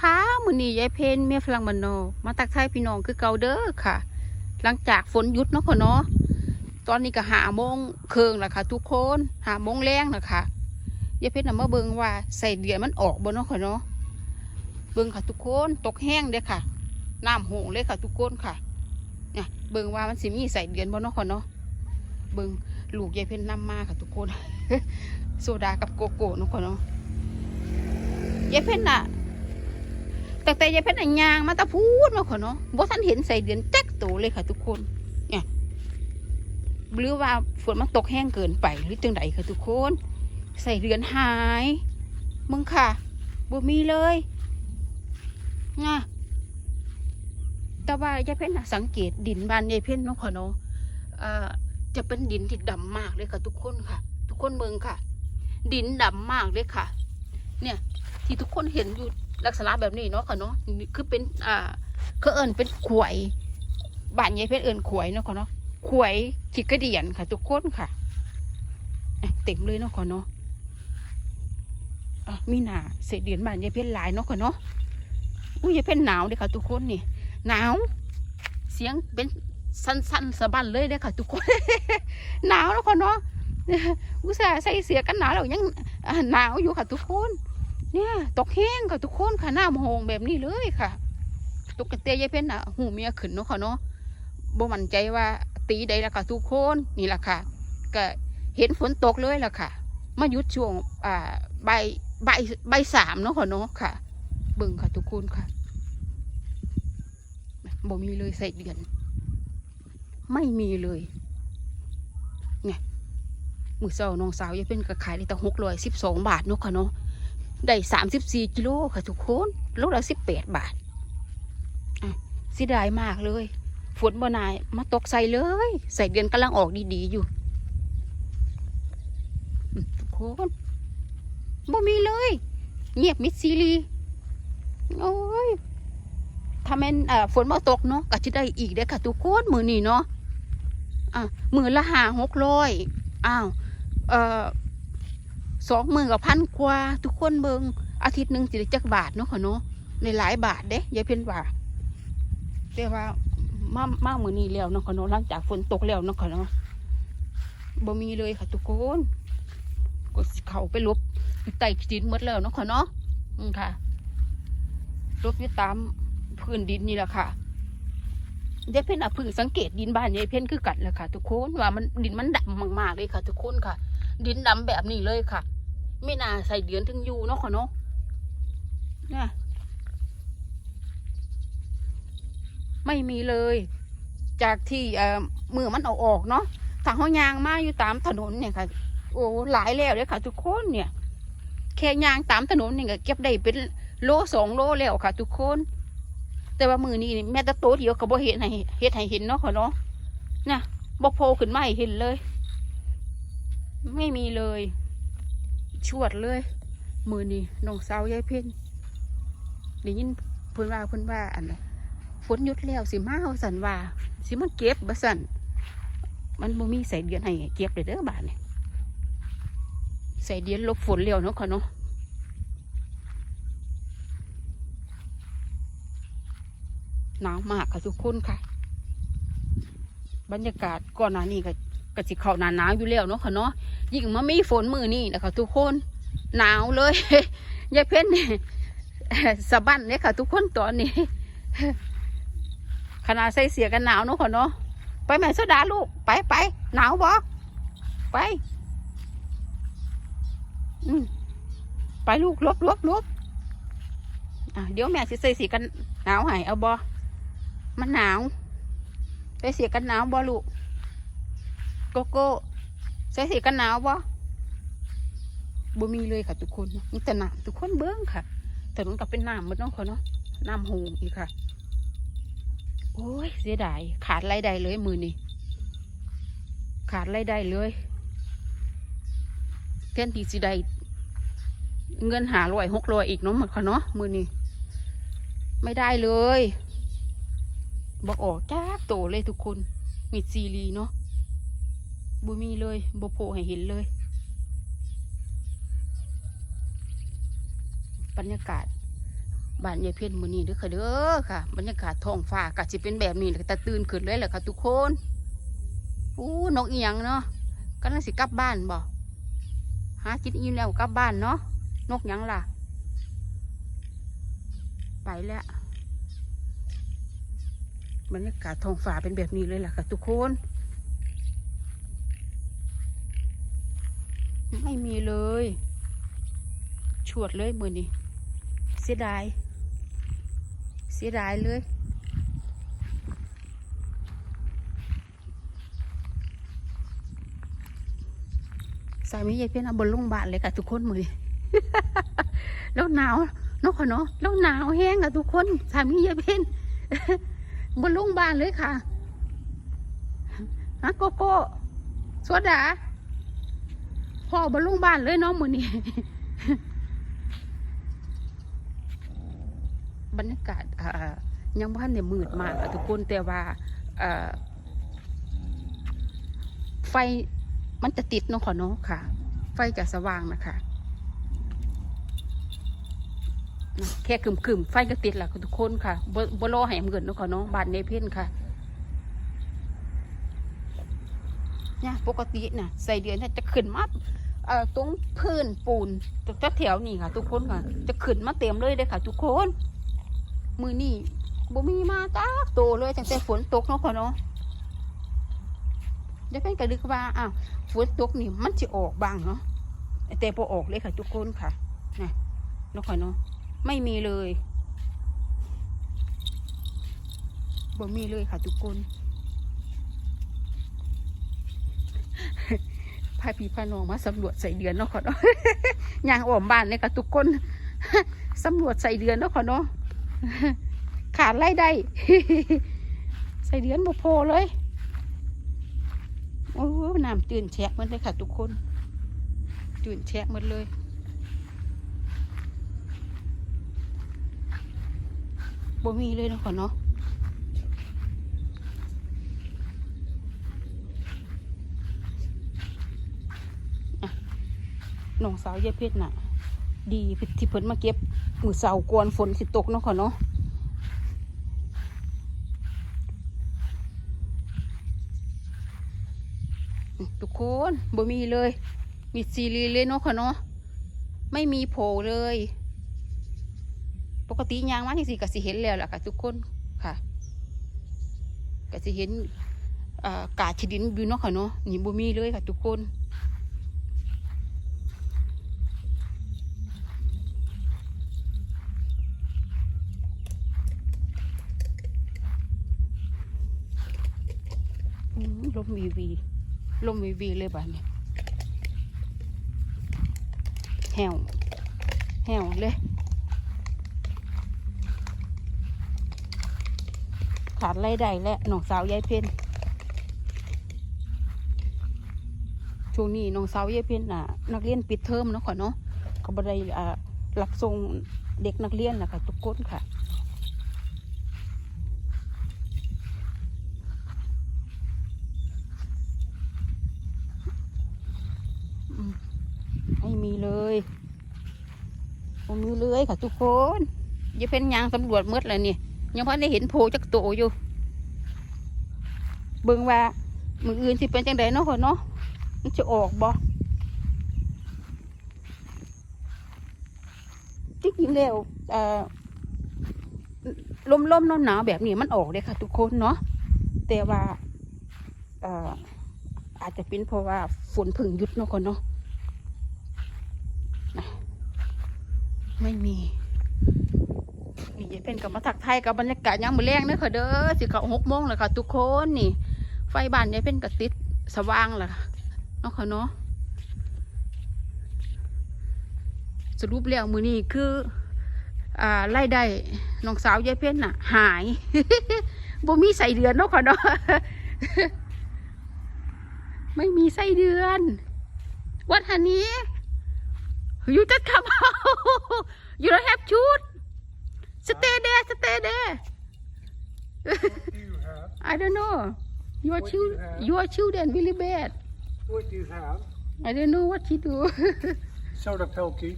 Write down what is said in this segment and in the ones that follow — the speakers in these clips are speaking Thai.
คะมือนี้ยายเพนเมียฝรั่งบ้านนมาตักทายพี่น้องคือเก่าเด้อค่ะ หลังจากฝนหยุดเนาะค่ะเนาะตอนนี้ก็หาโมงเครึ่งแล้วค่ะ ทุกคนหาโมงแรงแล้วค่ะยายเพนน่ะมาเบิ่งว่าใส่เดือนมันออกบ่เนาะค่ะเนาะเบิ่งค่ะทุกคนตกแห้งเด้อค่ะน้ำหงเลยค่ะ ทุกคนค่ะเนี่ยเบิ่งว่ามันสิมีใส่เดือนบ่เนาะค่ะเนาะเบิ่งลูกยายเพนนำมาค่ะทุกคน โซดากับโกโก้เนาะค่ะเนาะยายเพนน่ะ แต่แต่ยายเพชรอันยางมาตะพูดมาขอเนาะบ่ท่านเห็นใส่เดือนแจ๊กโตเลยค่ะ ทุกคน เนี่ยหรือว่าฝนมันตกแห้งเกินไปหรือจังไดค่ะทุกคน ใส่เดือนหายมึงค่ะบ่มีเลยง่ะแต่ว่ายายเพชรน่ะสังเกตดินบ้านยายเพชรเนาะขอเนาะอ่อจะเป็นดินที่ดำมากเลยค่ะ ทุกคนค่ะ ทุกคนเมืองค่ะ ดินดำมากเลยค่ะ เนี่ย ที่ทุกคนเห็นอยู่ ลักษณะแบบนี้เนาะค่ะเนาะคือเป็นอ่าเขาเอิญเป็นขวยบ้านยายเพชรเอิญขวยเนาะค่ะเนาะขวยขีดกระเดียนค่ะ ทุกคนค่ะเต็มเลยเนาะค่ะเนาะมีหนาเศษเดียนบ้านยายเพชรลายเนาะค่ะเนาะอุ้ยยายเพชรหนาวเลยค่ะ ทุกคนนี่หนาว เสียงเป็นสั้นๆสะบันเลยเลยค่ะ ทุกคน หนาวแล้วค่ะเนาะอุตส่าห์ใส่เสียกันหนาวแล้วยังหนาวอยู่ค่ะทุกคน เนี่ยตกแห้งค่ะทุกคนค่ะน้ำโหงแบบนี้เลยค่ะตุกกระเตยยายเพ็ญน่ะหูเมียขึ้นเนาะค่ะเนาะบ่มั่นใจว่าตีใดละค่ะทุกคนนี่แหละค่ะ ก็เห็นฝนตกเลยล่ะค่ะมายุดช่วงอ่าใบใบใบสามเนาะค่ะเนาะค่ะ เบิ่งค่ะทุกคนค่ะบ่มีเลยใส่เดือน ไม่มีเลยเนี่ยมือเศร้าน้องสาวยายเพ็ญก็ขายได้ตั้งหกร้อยสิบสองบาทเนาะค่ะเนาะ ได้สามสิบสี่กิโลค่ะทุกคนโลละสิบแปดบาทสิดายมากเลย ฝนบ่นายมาตกใส่เลย ใส่เดือนกำลังออกดีๆอยู่ ทุกคนบ่มีเลย เงียบมิดซีรีโอ้ยถ้าแม่นเอ่อฝนมาตกเนาะก็จะได้อีกเด้ค่ะทุกคนมือนี้เนาะอะมือละหาหกร้อยอ้าว เอ่อ สองหมื่นกับพันกว่าทุกคนเบิงอาทิตย์หนึ่งสิได้จักบาทเนาะค่ะเนาะในหลายบาทเด้ยายเพ็ญว่าแต่ว่ามามามือนี้แล้วเนาะค่ะเนาะหลังจากฝนตกแล้วเนาะค่ะเนาะบ่มีเลยค่ะทุกคนก็เขาไปลบอยู่ดินหมดแล้วเนาะค่ะเนาะอืมค่ะลบอยู่ตามพื้นดินนี่แหละค่ะยายเพ็ญอะเพิ่งสังเกตดินบ้านยายเพ็ญคือกันแหละค่ะ ทุกคนว่ามันดินมันดำมากๆเลยค่ะ ทุกคนค่ะ ดินดำแบบนี้เลยค่ะ ไม่น่าใส่เดือนถึงอยู่เนาะค่ะเนาะเนี่ยไม่มีเลย จากที่เอ่อมือมันเอาออกเนาะทางห้องยางมาอยู่ตามถนนเนี่ยค่ะ โอ้หลายแล้วเลยค่ะ ทุกคนเนี่ย แค่ยางตามถนนเนี่ยก็เก็บได้เป็นโลสองโลแล้วค่ะ ทุกคน แต่ว่ามือนี่แม่ตะโตเดียวก็บ่เห็นให้เฮ็ดให้เห็นเนาะค่ะเนาะเนี่ยบ่โผล่ขึ้นมาให้เห็นเลย ไม่มีเลย ชวดเลย มือนี่น้องสาวยายเพ่นได้ยินเพิ่นว่าเพิ่นว่าอันฝนหยุดแล้วสิมาเอาสันว่าสิมาเก็บบ่สันมันบ่มีใส่เดือนให้เก็บเลยเด้อบาดนี่ใส่เดือนลบฝนแล้วเนาะค่ะเนาะหนาวมากค่ะทุกคนค่ะ บรรยากาศก่อนหน้านี้ก็ ก็สิเข้าหนาหนาวอยู่แล้วเนาะค่ะเนาะยิ่งมามีฝนมือนี่นะคะทุกคนหนาวเลยยายเพ้นนี่สะบั้นเนี่ยค่ะ ทุกคนตอนนี้ขนาดใส่เสียกันหนาวเนาะค่ะเนาะไปแม่โซดาลูกไปไปหนาวบอไปอืมไปลูกลบลบลบอะเดี๋ยวแม่สิใส่เสียกันหนาวให้เอาบอมันหนาวใส่เสียกันหนาวบอลูก โกโก้ใส่เสีกันหนาวบ่บ่มีเลยค่ะทุกคนมีแต่น้ำทุกคนเบิ้งค่ะถนนก็เป็นน้ำหมดเนาะค่ะเนาะน้ำโหงอีกค่ะ โอ้ยเสียดายขาดรายได้เลยมือนี่ขาดรายได้เลยแทนที่สิได้เงินหาร้อยหกร้อยอีกเนาะหมดค่ะเนาะมือนี่ไม่ได้เลยบอกออกจ้าโตเลยทุกคนมีซีรีเนาะ บ่มีเลยบ่โผให้เห็นเลย บรรยากาศบ้านยายเพี้ยนมือนี้เด้อค่ะเด้อค่ะ บรรยากาศท้องฟ้าก็สิเป็นแบบนี้แหละแต่ตื่นขึ้นเลยแหละค่ะทุกคนอู้นกอียังเนาะก็น่าสิกลับบ้านบ่หากินอิ่มแล้วกลับบ้านเนาะนกยังล่ะ ไปแล้วบรรยากาศท้องฟ้าเป็นแบบนี้เลยแหละค่ะทุกคน ไม่มีเลย ชวดเลยมือนี้เสียดาย เสียดายเลย สามียายเพี้ยนเอาบนลงบานเลยค่ะทุกคนมือนี้แล้วหนาวเนาะค่ะเนาะแล้วหนาวแห้งค่ะทุกคนสามียายเพี้ยนบนลงบานเลยค่ะฮะโกโก้สวดา พ่อบนลงบานเลยน้องมือนี้บรรยากาศยังพันเนี่ยมืดมากทุกคนแต่ว่าไฟมันจะติดเนาะขอเนาะค่ะ ไฟจะสว่างนะคะแค่คึมคึมๆไฟก็ติดแหละค่ะทุกคนค่ะบบ่รอให้มันเกิดเนาะขอเนาะบ้านในเพ่นค่ะเนี่ยปกติน่ะใส่เดือนเนี่ยจะขึ้นมา เอ่อตรงพื้นปูนตรงแถวนี่ค่ะ ทุกคนค่ะ จะขึ้นมาเต็มเลยเลยค่ะ ทุกคน มือนี่บ่มีมาจ้าโตเลยตั้งแต่ฝนตกเนาะพ่อเนาะเดี๋ยวเป็นกระดึกว่าอ้าวฝนตกนี่มันจะออกบ้างเนาะแต่พอออกเลยค่ะทุกคนค่ะนะเนาะค่ะเนาะไม่มีเลยบ่มีเลยค่ะทุกคน พาพี่พาน้องมาสำรวจใส่เดือนเนาะค่ะเนาะย่างอ้อมบ้านเลยค่ะทุกคนสำรวจใส่เดือนเนาะค่ะเนาะขาดไล่ได้ ใส่เดือนบ่พอเลย โอ้น้ำตื่นแฉะมันเลยค่ะทุกคน ตื่นแฉะหมดเลยบ่มีเลยเนาะค่ะเนาะ น้องสาวยายเพชรน่ะ ดีที่เพิ่นมาเก็บมือเสากวนฝนสิตกเนาะค่ะเนาะทุกคนบ่มีเลย มีซีรีเลยเนาะค่ะเนาะไม่มีโผล่เลย ปกติยางมาที่สิก็สิเห็นแล้วล่ะค่ะ ทุกคนค่ะก็สิเห็นอากาดชดินอยู่เนาะค่ะเนาะนี่บ่มีเลยค่ะ ทุกคน อืมลม วีวีลมวีวีเลยบ้านนี้แหวแหวเลยขาดไรได้และน้องสาวยายเพ็ญช่วงนี้น้องสาวยายเพ็ญน่ะ นักเรียนปิดเทอมเนาะค่ะเนาะเขาบ่ได้อ่ารับส่งเด็กนักเรียนนะคะทุกคนค่ะ อืมไม่มีเลยไม่มีเลย ค่ะทุกคนอย่เป็นยางสำรวจมืดเลยนี่ยังพอได้เห็นโพจักโตอยู่ เบิ่งว่ามืออื่นสิเป็นจังไดเนาะคนเนาะมันจะออกบ่ที่จริงแล้วเอ่อลมลมหนาวแบบนี้มันออกเลยค่ะ ทุกคนเนาะแต่ว่าเอ่ออาจจะเป็นเพราะว่าฝนพึ่งหยุดเนาะคนเนาะ ไม่มี นี่เป็นกับมาถักไทยกับบรรยากาศยามมื้อแรงเด้อค่ะเด้อสิเขาหกโมงแล้วค่ะ ทุกคนนี่ ไฟบ้านยายเป็นกระติดสว่างล่ะเนาะค่ะเนาะสรุปแล้วมือนี้คืออ่าไล่ได้น้องสาวยายเพ็ญน่ะ หายบ่มีใส่เดือนเนาะค่ะเนาะไม่มีไส้เดือน วัดฮันนี้ you just come out you don't have shoot stay there stay there What do you have? I don't know your What do children you have? your children really bad What do you have? I don't know what she do Soda Pilkey.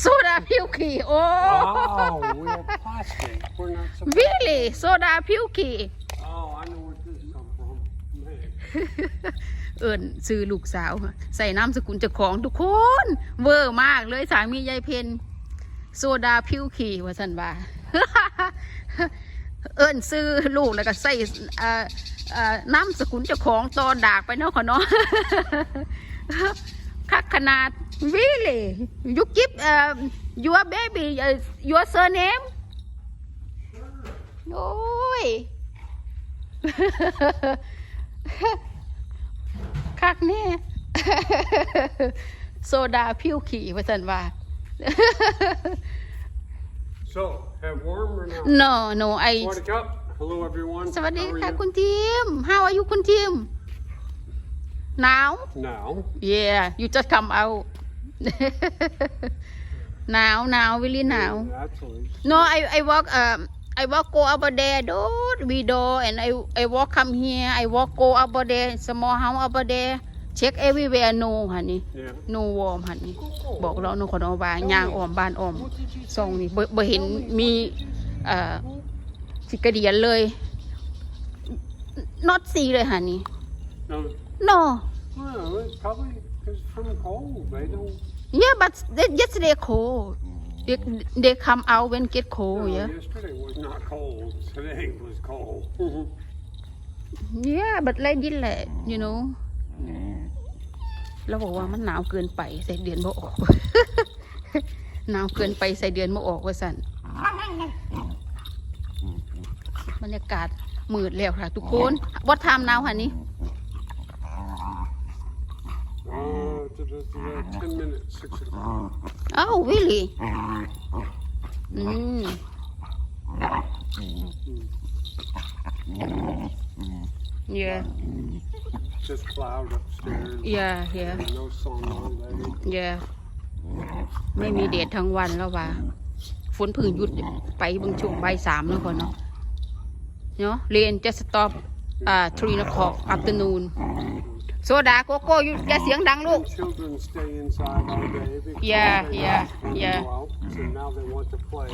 โซดาพิวขี่โอ้ Oh, we have plastic. We're not supposed. วิลลี่โซดาพิวขี่ Oh, I know where this come from. Man. เอิญซื้อลูกสาว ใส่น้ำสกุลเจ้าของทุกคน เวอร์มากเลยสามียายเพนโซดาพิวขี่ว่าสันว่า เอิญซื้อลูกแล้วก็ใส่น้ำสกุลเจ้าของตอนดากไปเนาะขอเนาะคักขนาด really you give uh, your baby uh, your surname โอ้ยคักแน่โซดาพิวขี่ว่าสันว่า So, have warm or not? no no I Water cup. Hello, everyone. สวัสดี How are ค่ะ you? คุณทีม How are you คุณทีมหนาว Now, yeah you just come out หนาวหนาว really หนาว actually, no I I walk um I walk go over there do we do and I I walk come here I walk go over there small house over there check everywhere no honey yeah. no warm honey บอกเราโนคนเอาว่าย่างอ้อมบ้านอ้อมซองนี่บ่บ่เห็นมีเอ่อสิกระเดียนเลย not see เลยค่ะนี่ No, no well, it's probably because from cold. They don't. yeah but they, yesterday cold they, they come out when get cold no, yeah Yesterday was not cold. Today was cold. yeah but like this แหละ you know เราบอกว่ามันหนาวเกินไปใส่เดือนบ่ออก หนาวเกินไปใส่เดือนบ่ออกว่าสั่นบรรยากาศมืดแล้วค่ะ ทุกคนวัดทามนาวค่ะนี่ uh, to the, to the 10 minutes, 6 o'clock. อ้า Just cloud upstairs. yeah yeah and No sun all day. yeah ไม่มีแดดทั้งวันแล้วว่าฝนเพึ่งหยุดไปเบางช่วงบ่ายสามแล้วคนเนาะเนาะเรียนจะ stop อ่า three o'clock afternoon โซดาโกโก้อยู่อย่าเสียงดังลูก And children stay inside all day because Yeah, they yeah, can't yeah. go out, so now they want to play.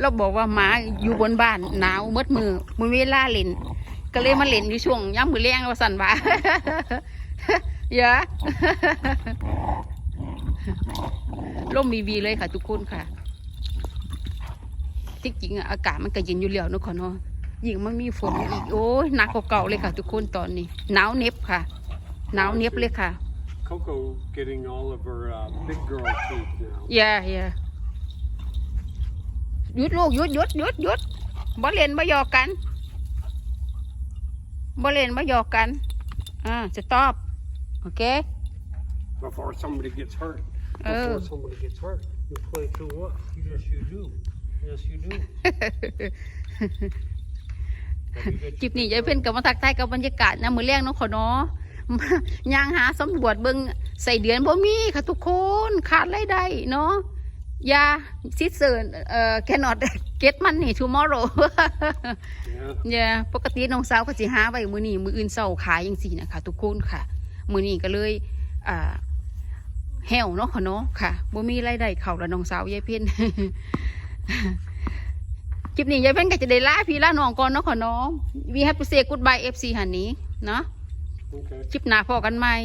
เราบอกว่าหมาอยู่บนบ้านหนาวมืดมือมือเวลาเล่น ก็เลยมาเล่นอยู่ช่วงย่ำมือแรงว่าสันว่าเยอะร่มวีวีเลยค่ะ ทุกคนค่ะจริงๆอะอากาศมันก็เย็นอยู่แล้วเนอะค่ะเนาะยิ่งมันมีฝนอีกโอ้ยหนักกว่าเก่าเลยค่ะ ทุกคนตอนนี้หนาวเหน็บค่ะหนาวเหน็บเลยค่ะ Coco getting all of her uh, big girl teeth now. อย่าอย่าหยุดลูกหยุดหยุดหยุดหยุดบ่เล่นบ่หยอกกัน บ่เล่นบ่หยอกกันอ่าจะตอบโอเค Before somebody gets hurt. Oh. Before somebody gets hurt. You play through what? Yes, you do. Yes, you do. Have you got คลิปนี้ยายเพิ่นกับมาทักทายกับบรรยากาศนะมือแรกเนาะขอเนาะมาย่างหาสำรวจเบิ่งใส่เดือนบ่มีค่ะทุกคนขาดรายได้เนาะ ยาซิเซอร์เอ่อ cannot get money tomorrow Yeah. เนี่ยปกติน้องสาวเขาสิหาไว้มือนี้มืออื่นเศร้าขายยังสี่นะคะทุกคนค่ะ มือนี้ก็เลยอ่าแหวเนาะค่ะเนาะค่ะบ่มีรายได้เข้าแล้วน้องสาวยายเพ็ญคลิปนี้ยายเพ็ญก็จะได้ลาพี่ลาน้องก่อนเนาะค่ะเนาะ we have to say goodbye FC หันนี้เนาะ Okay. คลิปหน้าพอกันใหม่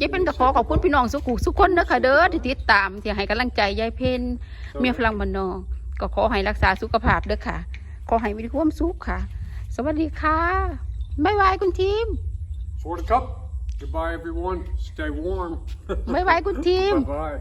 ยายเพ็ญก็ขอขอบคุณพี่น้องสุขุสุกคนเด้อค่ะเด้อที่ติดตามที่ให้กำลังใจยายเพ็ญเมียฝรั่งบ้านนอกก็ขอให้รักษาสุขภาพเด้อค่ะ ขอให้มีความสุขค่ะ สวัสดีค่ะบ๊ายบายคุณทีม Florida Cup. Goodbye, everyone. Stay warm. บ๊ายบายคุณทีม Bye bye.